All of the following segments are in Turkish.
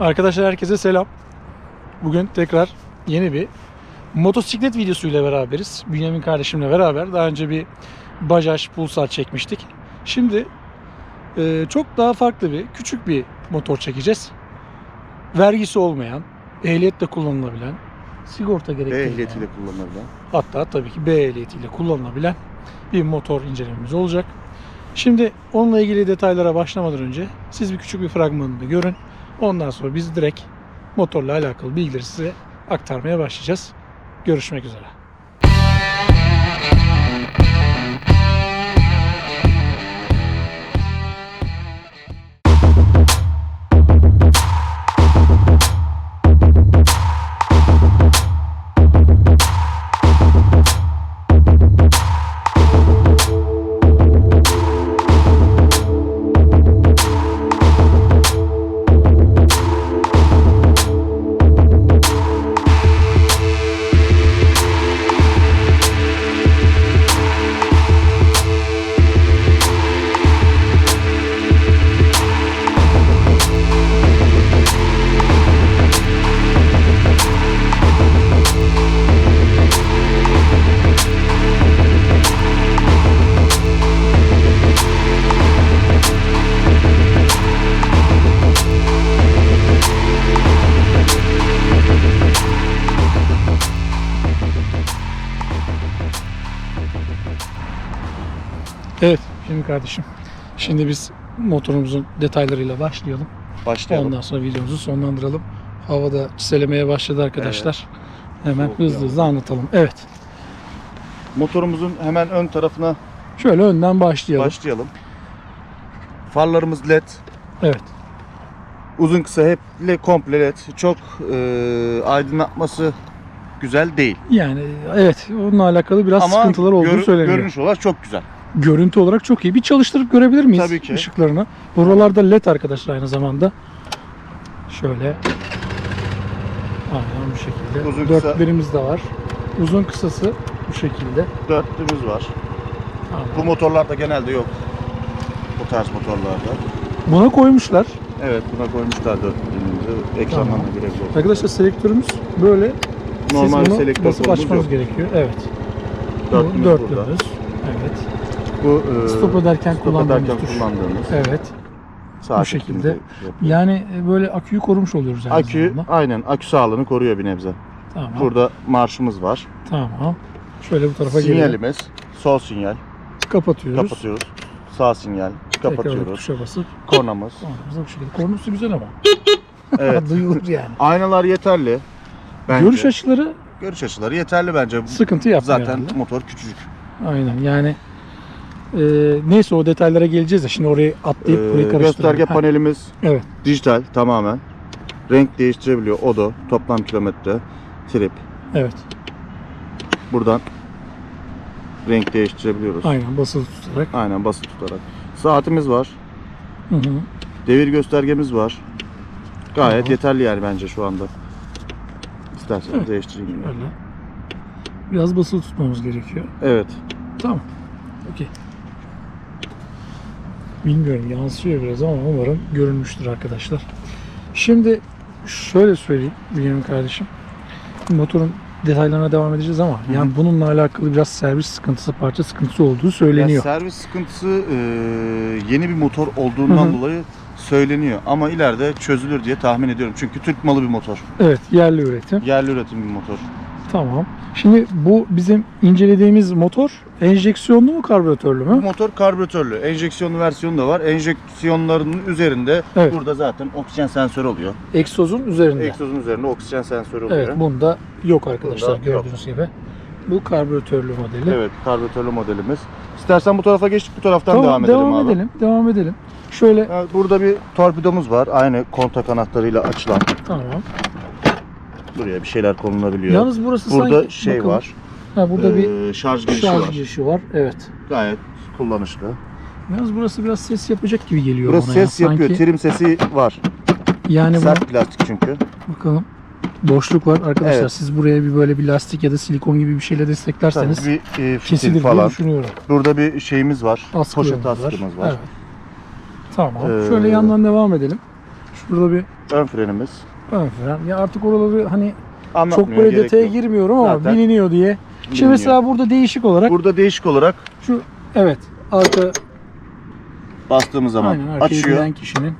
Arkadaşlar herkese selam. Bugün tekrar yeni bir motosiklet videosuyla beraberiz. Bünyamin kardeşimle beraber daha önce bir Bajaj Pulsar çekmiştik. Şimdi e, çok daha farklı bir küçük bir motor çekeceğiz. Vergisi olmayan, ehliyetle kullanılabilen, sigorta B gerektirmeyen, ehliyetiyle kullanılabilen. hatta tabii ki B ehliyetiyle kullanılabilen bir motor incelememiz olacak. Şimdi onunla ilgili detaylara başlamadan önce siz bir küçük bir fragmanını görün. Ondan sonra biz direkt motorla alakalı bilgileri size aktarmaya başlayacağız. Görüşmek üzere. Evet şimdi kardeşim. Şimdi biz motorumuzun detaylarıyla başlayalım. Başlayalım. Ondan sonra videomuzu sonlandıralım. Havada çiselemeye başladı arkadaşlar. Hemen Soğuk hızlı yağmur. hızlı anlatalım. Evet. Motorumuzun hemen ön tarafına Şöyle önden başlayalım. başlayalım. Farlarımız led. Evet. Uzun kısa hep led, komple led. Çok e, aydınlatması güzel değil. Yani evet onunla alakalı biraz Ama sıkıntılar olduğu görü- söyleniyor. görünüş olarak çok güzel. Görüntü olarak çok iyi. Bir çalıştırıp görebilir miyiz Tabii ki. ışıklarını? Buralarda led arkadaşlar aynı zamanda. Şöyle. Aynen bu şekilde. Uzun kısa. Dörtlerimiz de var. Uzun kısası bu şekilde. Dörtlümüz var. Tamam. Bu motorlarda genelde yok. Bu tarz motorlarda. Buna koymuşlar. Evet buna koymuşlar dörtlüğümüzü. Ekrandan Tamam. da girebiliyor. Arkadaşlar selektörümüz böyle. Normal Siz bunu selektör basıp kolumuz açmanız yok. gerekiyor. Evet. Dörtlümüz Bu burada. dörtlümüz. Evet. Bu e, Stop ederken stop kullandığımız ederken tuş. kullandığımız. Evet. Sağ Bu şekilde. Yani e, böyle aküyü korumuş oluyoruz aynı Akü zamanda. aynen akü sağlığını koruyor bir nebze. Tamam. Burada marşımız var. Tamam. Şöyle bu tarafa gelelim. Sinyalimiz sol sinyal. Kapatıyoruz. Kapatıyoruz. Sağ sinyal. Tekrar Kapatıyoruz. tuşa basıp Kornamız. kornamıza bu şekilde. Kornusu güzel ama. Evet. Duyulur yani. Aynalar yeterli. Bence. Görüş açıları Görüş açıları yeterli bence. sıkıntı yapmıyor. Zaten herhalde. motor küçücük. Aynen yani e, neyse o detaylara geleceğiz de şimdi orayı atlayıp Ee, burayı karıştırmayalım. gösterge Ha, panelimiz Evet. dijital tamamen. Renk değiştirebiliyor. Odo, toplam kilometre, trip. Evet. Buradan renk değiştirebiliyoruz. Aynen basılı tutarak. Aynen basılı tutarak. Saatimiz var. Hı hı. Devir göstergemiz var. Gayet Tamam. yeterli yani bence şu anda. İsterseniz Evet. değiştireyim yine. Öyle. Biraz basılı tutmamız gerekiyor. Evet. Tamam. Okey. Bilmiyorum yansıyor biraz ama umarım görünmüştür arkadaşlar. Şimdi şöyle söyleyeyim Bünyamin kardeşim. Motorun detaylarına devam edeceğiz ama hı. yani bununla alakalı biraz servis sıkıntısı, parça sıkıntısı olduğu Ya söyleniyor. servis sıkıntısı e, yeni bir motor olduğundan hı. dolayı söyleniyor. Ama ileride çözülür diye tahmin ediyorum. Çünkü Türk malı bir motor. Evet, yerli üretim. Yerli üretim bir motor. Tamam. Şimdi bu bizim incelediğimiz motor enjeksiyonlu mu karbüratörlü Bu mü? motor karbüratörlü. Enjeksiyonlu versiyonu da var. Enjeksiyonlarının üzerinde Evet. burada zaten oksijen sensörü oluyor. Egzozun üzerinde. Egzozun üzerinde oksijen sensörü oluyor. Evet, bunda yok arkadaşlar Bunda yok. gördüğünüz gibi. Bu karbüratörlü modeli. Evet, karbüratörlü modelimiz. İstersen bu tarafa geçtik, bu taraftan devam edelim abi. edelim. Devam edelim. Şöyle Evet, Burada bir torpidomuz var. Aynı kontak anahtarıyla açılan. tamam. Buraya bir şeyler konulabiliyor. Yalnız burası Burada sanki şey bakalım. var. Ha burada bir ee, şarj girişi şarj var. girişi var. Evet. Gayet kullanışlı. Yalnız burası biraz ses yapacak gibi geliyor Burası bana ya. ses yapıyor. Sanki Trim sesi var. yani bu Sert plastik çünkü. bakalım. Boşluk var arkadaşlar. Evet. Siz buraya bir böyle bir lastik ya da silikon gibi bir şeyle desteklerseniz Tabii bir e, fitil kesilir diye falan. düşünüyorum. Burada bir şeyimiz var. Askı Poşet askımız var. Evet. Tamam. Ee, Şöyle yandan devam edelim. Şurada bir Ön frenimiz. ön fren. Ya artık oraları hani çok böyle detaya yok. girmiyorum ama Zaten biliniyor diye. Şimdi biliniyor. mesela burada değişik olarak Burada değişik olarak şu evet arka bastığımız zaman aynen açıyor. kişinin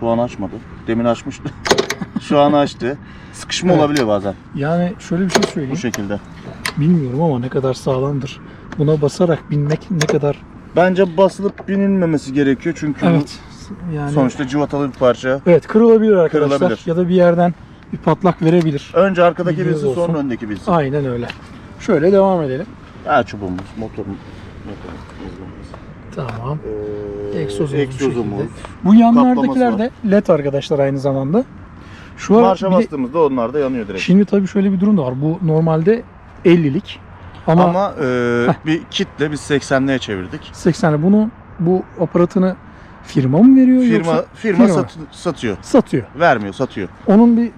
Şu an açmadı. Demin açmıştı. Şu an açtı. Sıkışma Evet. olabiliyor bazen yani şöyle bir şey söyleyeyim. bu şekilde. Bilmiyorum ama ne kadar sağlamdır. Buna basarak binmek ne kadar Bence basılıp binilmemesi gerekiyor çünkü evet yani sonuçta cıvatalı bir parça. evet kırılabilir arkadaşlar Kırılabilir. ya da bir yerden bir patlak verebilir. Önce arkadaki Bilginiz bilsin sonra öndeki bilsin. Aynen öyle. Şöyle devam edelim. Ha çubuğumuz, motor motorumuz. Tamam. Ee, Egzozumuz bu egzozumuz. Bu yanlardakiler de led arkadaşlar aynı zamanda. Şu an Marşa bir de- bastığımızda onlar da yanıyor direkt. şimdi tabii şöyle bir durum da var. Bu normalde 50'lik ama, Ama e, bir kitle biz 80'liğe çevirdik. 80'li bunu bu aparatını firma mı veriyor Firma yoksa firma, firma. sat- satıyor. satıyor? Vermiyor, satıyor. Onun bir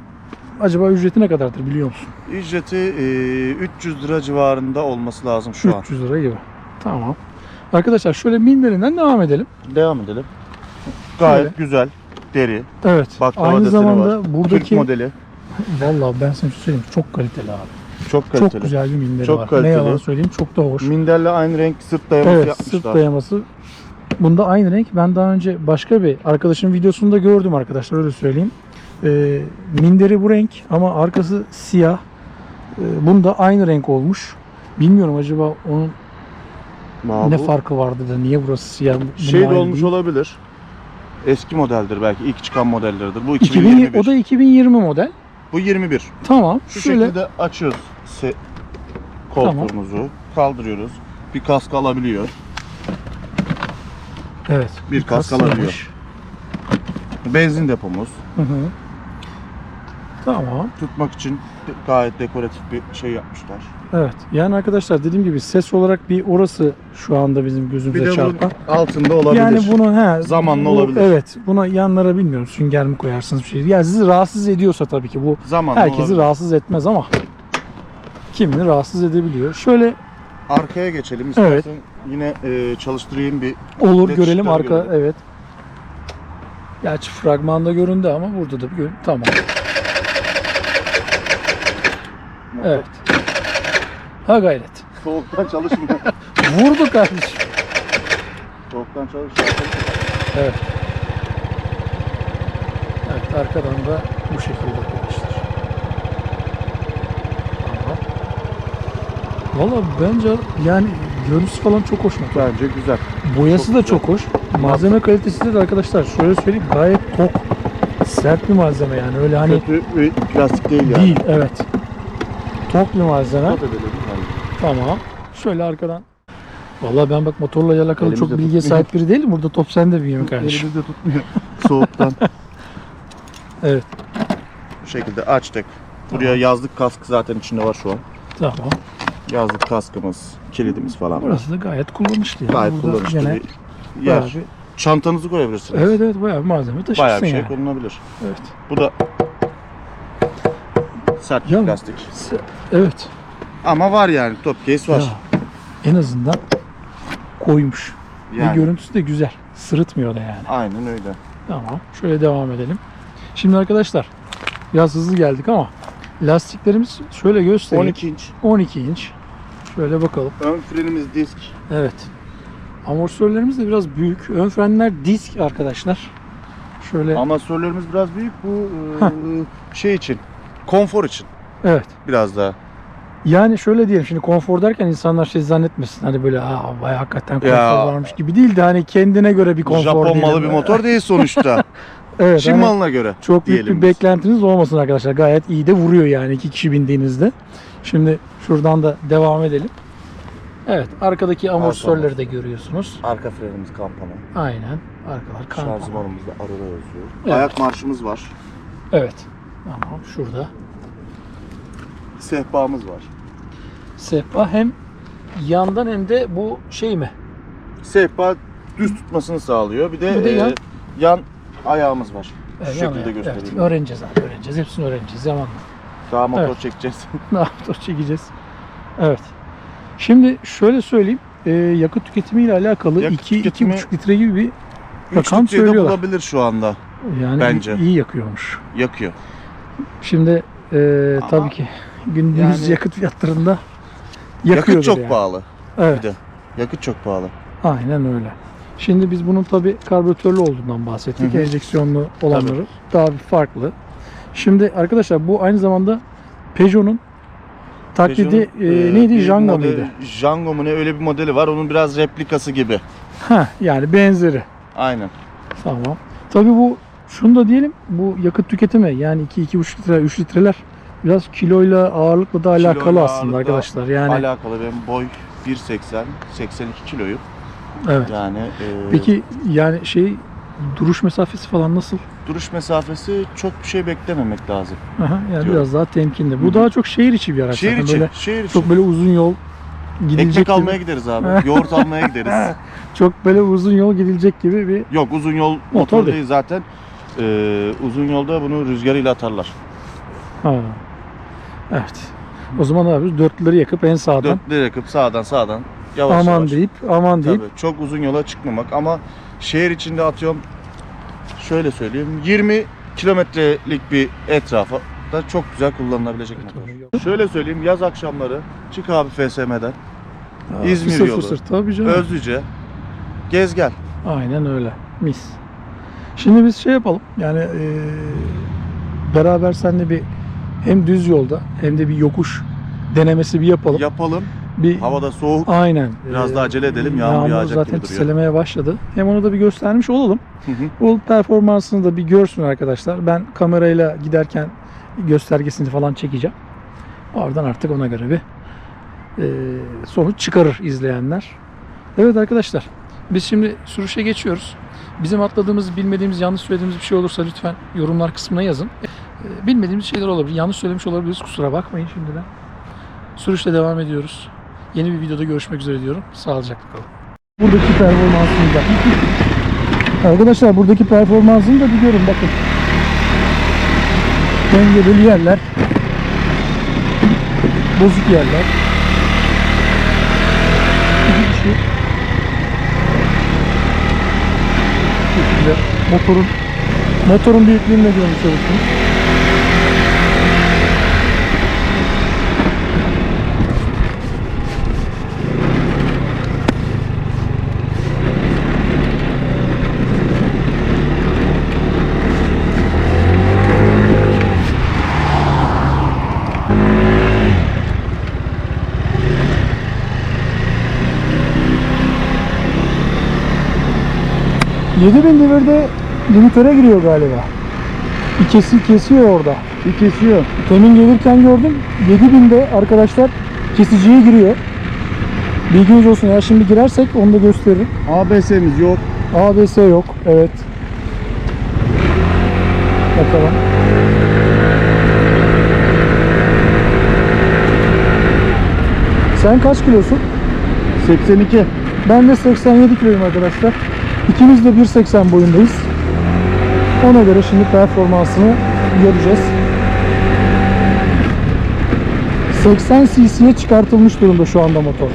acaba ücreti ne kadardır biliyor musun? Ücreti e, 300 lira civarında olması lazım şu an. 300 lira gibi. Tamam. Arkadaşlar şöyle minderinden devam edelim. Devam edelim. Gayet Şöyle. güzel. Deri. Evet. Baklava aynı zamanda var. Türk buradaki modeli. vallahi ben sana şey söyleyeyim çok kaliteli abi. Çok kaliteli. Çok güzel bir minderi Çok var. kaliteli. Ne yalan söyleyeyim çok da hoş. Minderle aynı renk sırt dayaması Evet yapmışlar. sırt dayaması. Bunda aynı renk. Ben daha önce başka bir arkadaşın videosunda gördüm arkadaşlar öyle söyleyeyim. Ee, minderi bu renk ama arkası siyah. Ee, bunda aynı renk olmuş. Bilmiyorum acaba onun Aa, ne farkı vardı da niye burası siyah? Şey de olmuş değil? olabilir. Eski modeldir belki. ilk çıkan modellerdir. Bu 2020 2021. o da 2020 model. Bu 21. Tamam. Şu şöyle şekilde açıyoruz koltuğumuzu. Kaldırıyoruz. Bir kask alabiliyor. evet. Bir kask kasılmış. alabiliyor. Benzin depomuz. Hı hı. Tamam. Tutmak için gayet dekoratif bir şey yapmışlar. Evet. Yani arkadaşlar dediğim gibi ses olarak bir orası şu anda bizim Bir gözümüze de bunun çarpan. altında olabilir. Yani bunu he Zamanla bu- olabilir. Evet. Buna yanlara bilmiyorum sünger mi koyarsınız bir şey. Yani sizi rahatsız ediyorsa tabii ki bu Zamanla herkesi olabilir. rahatsız etmez ama kimini rahatsız edebiliyor. Şöyle Arkaya geçelim. Evet. İstersen yine e, çalıştırayım bir. olur görelim arka görelim. evet. Gerçi fragmanda göründü ama burada da bir görün. Tamam. Evet. Ha gayret. Soğuktan çalışmıyor. Vurdu kardeşim. Soğuktan çalışmıyor. Evet. Evet arkadan da bu şekilde Valla bence yani görüntüsü falan çok hoş. Bence güzel. Boyası Çok da güzel. çok hoş. Malzeme kalitesi de arkadaşlar şöyle söyleyeyim gayet tok. Sert bir malzeme yani öyle hani Kötü bir plastik değil yani. değil evet. Tok bir malzeme. Dikkat edelim yani. Tamam. Şöyle arkadan. Valla ben bak motorla alakalı Elimizde çok bilgiye tutmuyor. sahip biri değilim. Burada top sende büyüğüm kardeşim. Elimizde tutmuyor. Soğuktan. Evet. Bu şekilde açtık. Buraya yazlık kask zaten içinde var şu an. Tamam. Yazlık kaskımız, kilidimiz falan. Burası da gayet kullanışlı. Yani. Gayet Burada kullanışlı gene bir yer. bir- Çantanızı koyabilirsiniz. evet evet bayağı bir malzeme taşırsın Bayağı bir şey yani. konulabilir. Evet. Bu da sert Ya- plastik. Evet. Ama var yani top case var. Ya, en azından koymuş. yani. Ve görüntüsü de güzel. Sırıtmıyor da yani. Aynen öyle. Tamam. Şöyle devam edelim. Şimdi arkadaşlar biraz hızlı geldik ama lastiklerimiz şöyle göstereyim. 12 inç. 12 inç. Şöyle bakalım. Ön frenimiz disk. Evet. Amortisörlerimiz de biraz büyük. Ön frenler disk arkadaşlar. Şöyle Amatörlerimiz biraz büyük. Bu e, şey için. Konfor için. evet. Biraz daha. Yani şöyle diyelim şimdi konfor derken insanlar şey zannetmesin. Hani böyle aa vay hakikaten konfor Ya. varmış gibi değil de hani kendine göre bir konfor Japon malı bir motor değil sonuçta. Evet. Çin hani göre. çok büyük bir biz. beklentiniz olmasın arkadaşlar. Gayet iyi de vuruyor yani iki kişi bindiğinizde. Şimdi şuradan da devam edelim. Evet arkadaki amortisörleri de görüyorsunuz. Arka frenimiz kampana. Aynen. Arkalar kampana. Şanzımanımızda Aurora yazıyor. Evet. Ayak marşımız var. Evet. Tamam şurada. Sehpamız var. Sehpa hem yandan hem de bu şey mi? Sehpa düz tutmasını sağlıyor. Bir de, Bir de e, yan- yan ayağımız var. Şu Evet, şekilde yani, göstereyim. Evet, öğreneceğiz abi öğreneceğiz. Hepsini öğreneceğiz zamanla. Daha motor Evet. çekeceğiz. ne yaptı çekeceğiz. Evet. Şimdi şöyle söyleyeyim. e, yakıt tüketimiyle alakalı Yakıt 2 tüketimi- 2,5 litre gibi bir 3 Rakam söylüyorlar. bulabilir şu anda. Yani Bence. iyi yakıyormuş. Yakıyor. Şimdi e, Ama tabii ki günümüz yani- yakıt fiyatlarında yakıyordur Yakıt çok yani. pahalı. Evet. Bir de. Yakıt çok pahalı. Aynen öyle. Şimdi biz bunun tabi karbüratörlü olduğundan bahsettik. Hı hı. Enjeksiyonlu olanları daha bir farklı. Şimdi arkadaşlar bu aynı zamanda Peugeot'un taklidi Peugeot'un, e, e, neydi? bir Django model- muydu? Django mu ne öyle bir modeli var. Onun biraz replikası gibi. Ha yani benzeri. Aynen. Tamam. Tabi bu şunu da diyelim bu yakıt tüketimi yani 2 2,5 litre 3 litreler biraz kiloyla ağırlıkla da alakalı Kiloyla, aslında ağırlıkla arkadaşlar. Yani Alakalı. Benim boy 1.80, 82 kiloyum. Evet. Yani e, Peki yani şey duruş mesafesi falan nasıl? duruş mesafesi çok bir şey beklememek lazım. Aha, yani Diyor. biraz daha temkinli. Hı Bu hı. daha çok şehir içi bir araç. Şehir zaten. içi, Böyle şehir içi. çok böyle uzun yol gidilecek Ekmek gibi. almaya gideriz abi. Yoğurt almaya gideriz. Çok böyle uzun yol gidilecek gibi bir Yok uzun yol motor değil. değil zaten. Ee, uzun yolda bunu rüzgarıyla atarlar. ha. Evet. O zaman ne yapıyoruz? Dörtlüleri yakıp en sağdan Dörtlü yakıp sağdan sağdan yavaş aman yavaş. deyip aman deyip Tabii, çok uzun yola çıkmamak ama şehir içinde atıyorum şöyle söyleyeyim 20 kilometrelik bir etrafa da çok güzel kullanılabilecek motor. Şöyle söyleyeyim yaz akşamları çık abi FSM'den Ha, İzmir fısır yolu. fısır tabii canım. Özlüce gez gel. Aynen öyle. Mis. Şimdi biz şey yapalım. Yani eee, beraber seninle bir hem düz yolda hem de bir yokuş denemesi bir yapalım. Yapalım. bir Havada soğuk. Aynen. Biraz Ee, da acele edelim, yağmur yağacak zaten gibi duruyor. çiselemeye başladı. Hem onu da bir göstermiş olalım. Hı hı. O performansını da bir görsün arkadaşlar. Ben kamerayla giderken göstergesini falan çekeceğim. Oradan artık ona göre bir e, sonuç çıkarır izleyenler. Evet arkadaşlar. Biz şimdi sürüşe geçiyoruz. Bizim atladığımız, bilmediğimiz, yanlış söylediğimiz bir şey olursa lütfen yorumlar kısmına yazın. E, Bilmediğimiz şeyler olabilir. Yanlış söylemiş olabiliriz. Kusura bakmayın şimdiden. Sürüşle devam ediyoruz. Yeni bir videoda görüşmek üzere diyorum. Sağlıcakla kalın. Buradaki performansını da. Arkadaşlar buradaki performansını da biliyorum bakın. Dengeli yerler. Bozuk yerler. Motorun motorun büyüklüğünü de görmüş olursunuz. Bin devirde limitöre giriyor galiba. Bir kesi kesiyor orada. Bir kesiyor. Demin gelirken gördüm. 7000'de arkadaşlar kesiciye giriyor. Bilginiz olsun ya şimdi girersek onu da gösteririm. ABS'miz yok. ABS yok. Evet. Bakalım. Sen kaç kilosun? 82. Ben de 87 kiloyum arkadaşlar. İkimiz de 1.80 boyundayız. Ona göre şimdi performansını göreceğiz. 80 cc'ye çıkartılmış durumda şu anda motor.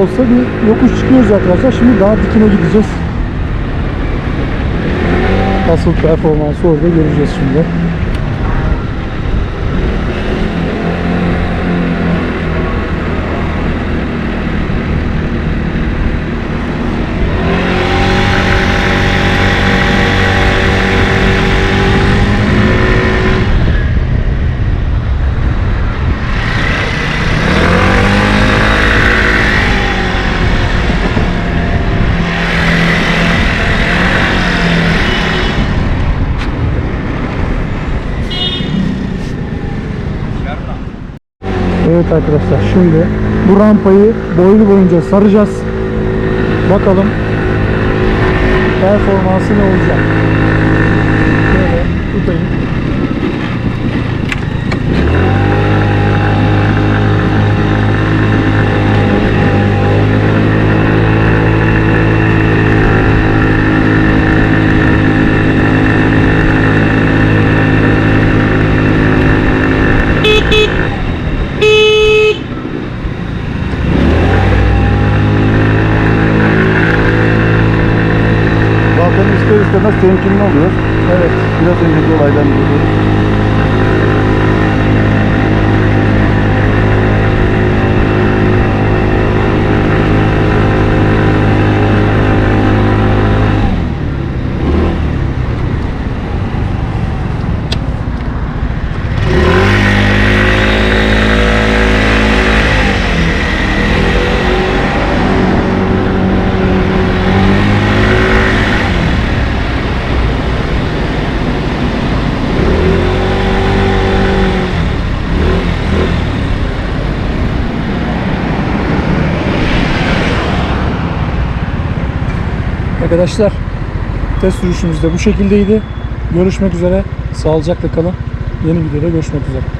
Olsa bir yokuş çıkıyoruz arkadaşlar. Şimdi daha dikine gideceğiz. Asıl performansı orada göreceğiz şimdi. Evet arkadaşlar şimdi bu rampayı boylu boyunca saracağız. Bakalım performansı ne olacak. Şöyle tutayım. Temkinli oluyor. Evet. Biraz önceki olaydan dolayı. Arkadaşlar test sürüşümüz de bu şekildeydi. Görüşmek üzere. Sağlıcakla kalın. Yeni videoda görüşmek üzere.